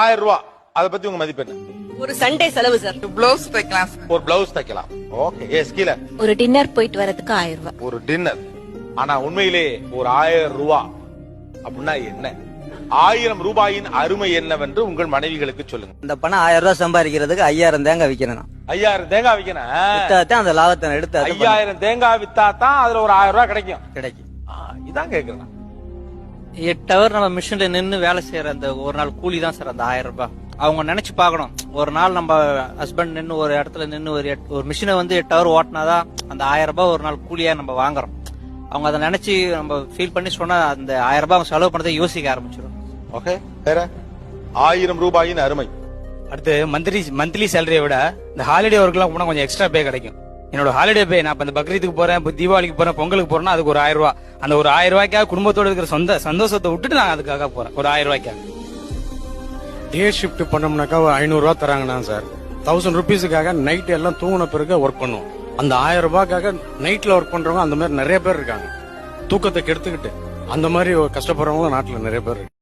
ஆயிரம் ரூபாய் அதை பத்தி உங்க மதிப்பு என்ன? ஒரு சண்டே செலவு சார் பிளவுஸ் தைக்கலாம் சார் ஒரு பிளவுஸ் தைக்கலாம். ஓகே எஸ் கீழே. ஒரு டின்னர் போயிட்டு வரதுக்கு ஆயிரம் ரூபாய் ஒரு டின்னர் ஆனா உண்மையிலே ஒரு ஆயிரம் ரூபாய் அப்படின்னா என்ன? ஆயிரம் ரூபாயின் அருமை என்னவென்று உங்கள் மனைவிகளுக்கு சொல்லுங்க. இந்த பணம் ஆயிரம் ரூபாய் சம்பாதிக்கிறதுக்கு ஐயாயிரம் தேங்காய் விற்கிறேன். ஐயாயிரம் தேங்காய் விற்கணும் வித்தாதான் அந்த லாபத்தை எடுத்து ஐயாயிரம் தேங்காய் வித்தா தான் அதுல ஒரு ஆயிரம் ரூபாய் கிடைக்கும். கிடைக்கும். இதான் கேக்குறேன். எட்டு ஹவர் நம்ம மிஷின்ல நின்னு வேலை செய்யற அந்த ஒரு நாள் கூலி தான் சார் அந்த ஆயிரம் ரூபாய். அவங்க நினைச்சு பார்க்கணும். ஒரு நாள் நம்ம ஹஸ்பண்ட் நின்னு ஒரு இடத்துல நின்னு ஒரு எட்- ஒரு மிஷினை வந்து எட்டு ஹவர் ஓட்டினாதான் அந்த ஆயிரம் ரூபாய் ஒரு நாள் கூலியா நம்ம வாங்குறோம். அவங்க அதை நினைச்சு நம்ம ஃபீல் பண்ணி சொன்னா அந்த ஆயிரம் ரூபாய் அவங்க செலவு பண்ணதை யோசிக்க ஆரம்பிச்சிடும் ஓகே வேற? ஆயிரம் ரூபாயின் அருமை. அடுத்து மந்த்லி மந்த்லி சேலரியை விட இந்த ஹாலிடே ஒர்க்லாம் போனா கொஞ்சம் எக்ஸ்ட்ரா பே கிடைக்கும். என்னோட ஹாலிடே பே நான் இப்ப இந்த பக்ரீத்துக்கு போறேன் இப்ப தீபாவளிக்கு போறேன் பொங்கலுக்கு போறேன்னா அதுக்கு ஒரு ஆயிரம் ரூபாய். அந்த ஒரு ஆயிரம் ரூபாய்க்காக குடும்பத்தோட இருக்கிற சொந்த சந்தோஷத்தை விட்டுட்டு நான் அதுக்காக போறேன். ஒரு ஆயிரம் ரூபாய்க்காக. டே ஷிஃப்ட் பண்ணோம்னாக்கா ஒரு ஐநூறுரூவா தராங்கண்ணா சார் தௌசண்ட் ருபீஸுக்காக நைட் எல்லாம் தூங்கின பிறகு ஒர்க் பண்ணுவோம். அந்த ஆயிரம் ரூபாய்க்காக நைட்ல ஒர்க் பண்றவங்க அந்த மாதிரி நிறைய பேர் இருக்காங்க. தூக்கத்தை கெடுத்துக்கிட்டு. அந்த மாதிரி கஷ்டப்படுறவங்க நாட்டுல நிறைய பேர்